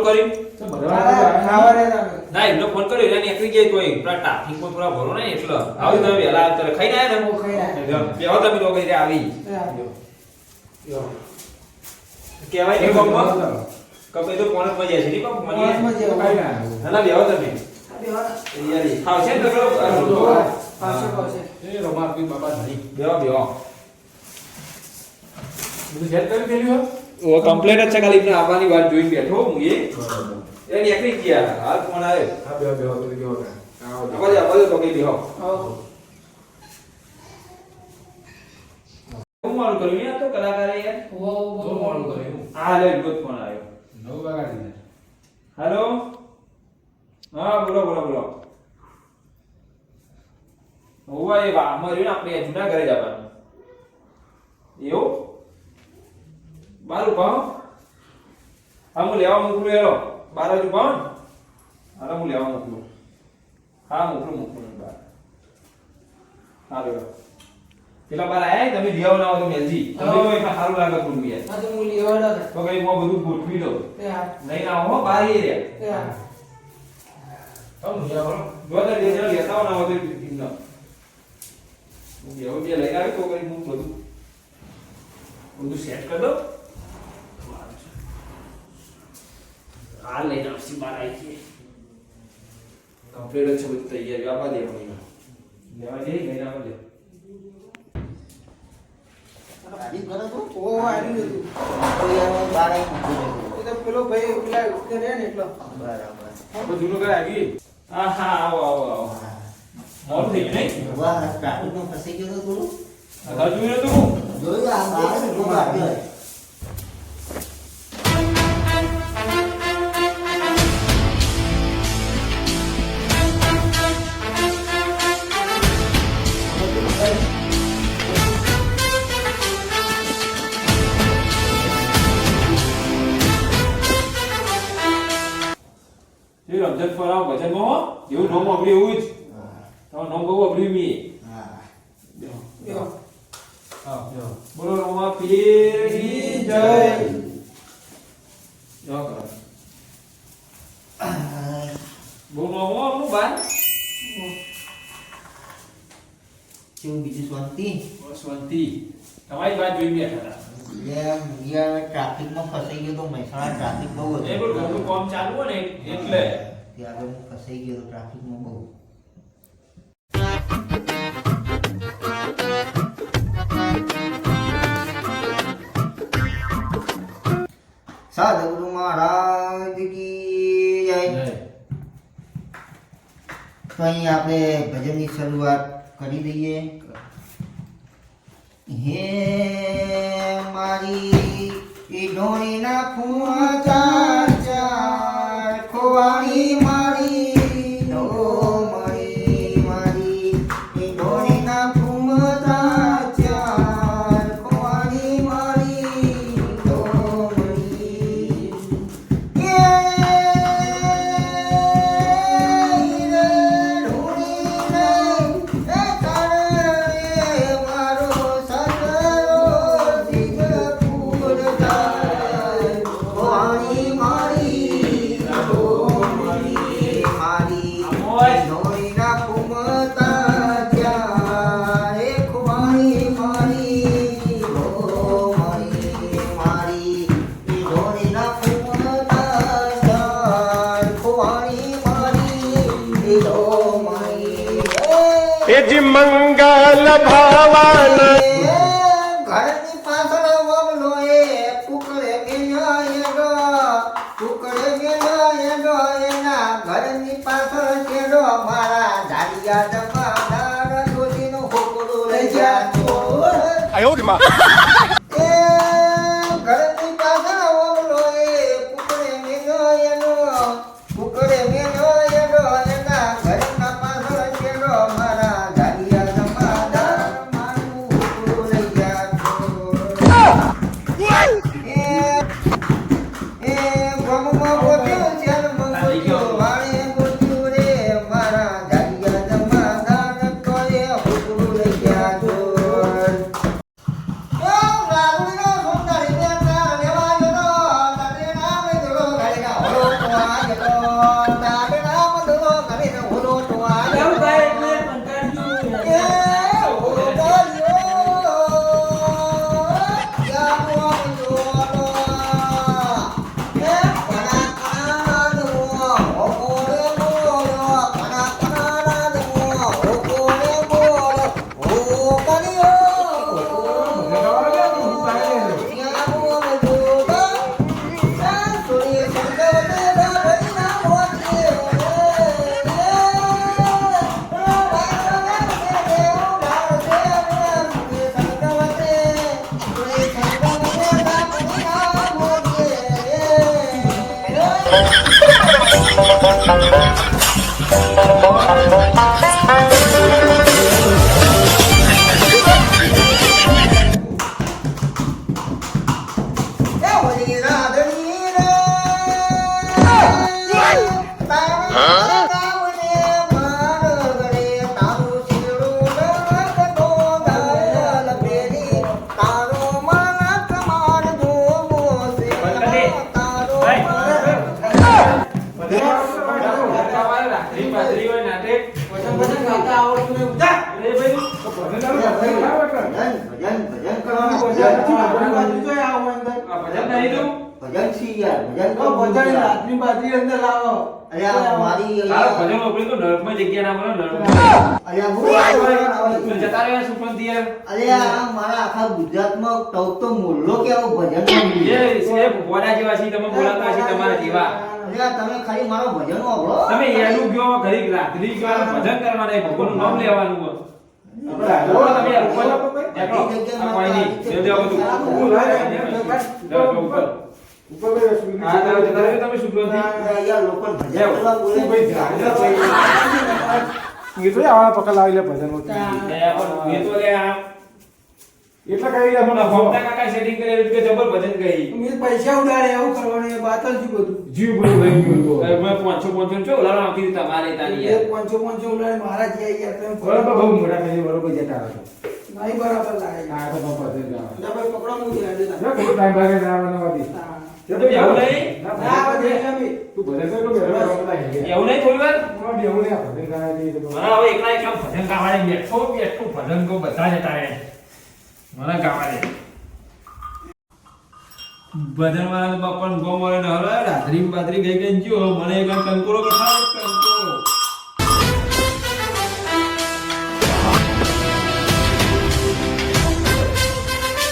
ચાલુ કર્યું? ના એમનો ફોન કર્યો એટલે નીકળી જાય તોય પેલા ટ્રાફિકમાં થોડા ભરો ને એટલે આવી તમે વહેલા આવતા ખાઈ ના? આયા હું ખાઈ ના ને તમે લોકો આવી. યો. કહેવાય ને કોમમાં કપે તો કોણ જ મજા છે નહીં બાપુ મને જેવું. ના ના બેહો તમે આ બેહો ને. તૈયારી. ખાવશે ને તો પાછો પાછો. એ રમા બાબા નહીં. બેહો બેહો બધું સેટ કરી દેલું ઓ કમ્પ્લેટ જ છે ખાલી એમને આવવાની વાત જોઈને બેઠો હું એ એ નીકળી ગયા હાલ ફોન આવ્યો હા બેહો બેહો તો કાં આવો આવો આવાજ તો કે બેહો આવો. હું મારું કર્યું યાર તો કલાકારે યાર ઊભો, તો મોડું કર્યું હા લે રોજ ફોન આવ્યો નવ વાગ્યા દીધા હેલો હા બોલો બોલો બોલો હોવા એ વા મર્યું ને આપણે જૂના ઘરે જવાનું એવું બારું ભાવ હા હું લેવા મોકલું હેલો. બાર હજુ ભાવ ને હા હું લેવા મોકલું. હા મોકલું મોકલું બાર. હા લેવા પેલા બાર આયા તમે લેવા ના તો મેલજી. તમે એટલા સારું લાગે થોડું યાર હા તો હું લેવા ના તો કઈ હું બધું ગોઠવી દઉં. નહીં ના હો બાર એ રહ્યા. તમે જો તો લેતા ના હોય તો એમને. હું બેહો બે લઈને તો કરી હું બધું બધું સેટ કરી દઉં. હાલ લઈને આવશે બહાર આવી ગઈ કમ્પ્લીટ છે બધું તૈયારી. આપવા દેવાની લેવા જઈ લઈને તો પેલો ભાઈ પેલા ઉઠે રહે ને એટલો. બધું જૂનું આવી હા હા આવો આવો આવો. મોડું થઈ ગયું હું એ રમઝટ પર આવો ભજનમાં હો. એવું નોમ અબડ્યું એવું જ. તો નોમ બહુ અબડ્યું મી. બોલો રોમા પીરની જય. જો કરો. બોલો મો હો બાર. કેવું બીજું શાંતિ? શાંતિ. તમારી વાત જોઈ બેઠા હતા. ટ્રાફિકમાં ફસાઈ ગયો તો મહેસાણા ટ્રાફિક બહુ ઘરનું કામ ચાલુ હોય ને એટલે. ત્યાં આગળ હું ફસાઈ ગયો તો ટ્રાફિકમાં બહુ સાધુ મહારાજ કી જય તો અહીં આપણે ભજનની શરૂઆત કરી દઈએ હે મારી ઈ ઢોળીના ફૂવા ખોવાણી મારી ઢોમળી મારી ઢોળીના ફૂવા એજી મંગલ ભાવન. ઘરની પાછળ વગલો એ કુકડે ગેલાય ગો કુકડે ગેલાય ગો એના ઘરની પાછળ કેડો મારા ઝાડિયા જમાદાર ડોલીનો હોકડો લઈ જા આયો રે માં? ભજન જેવા છે તમે જેવા તમે ખાલી મારો ભજન તમે એનું ઘરી રાત્રી ગયો ભજન કરવાના ભગવાન નામ લેવાનું એ પકડ લાવી લે ભજન એ પણ એ તો લે આ. એટલે કઈ લે કાકા કે જબર ભજન ગઈ. મેં પૈસા ઉડાડે એવું કરવાનું એ બાતલ બધું. જીવ બધું લઈ ગયું હવે મેં પાંચસો પાંચસો ને ચો ઉલાળો આપી દીધા મારે તારી યાર. પાંચો પાંચો ઉડાડે મારા જે ગયા તમે બરોબર બહુ મોટા થઈ બરોબર જતા રહો નહીં બરાબર લાગે. તો ભજન ગાવા એટલે ભાઈ પકડો હું ઉડાડે ના કોઈ ટાઈમ ભાગે જવાનો નથી એવું નહીં? ના બધે તું ભજન કર તો બધા હે એવું નહીં થોડી વાર? મને એવું નહીં ભજન ગાવા તો. મને હવે એકલા એકલા ભજન ગાવા બેઠો બેઠો ભજન કહું બધા જતા રહે. મને ગાવા દે. ભજન વાળા બાપા ગો મળે ને હવે રાત્રી બાત્રી ગઈ ગઈ ગયો મને એક કંકોરો કથા કંકોરો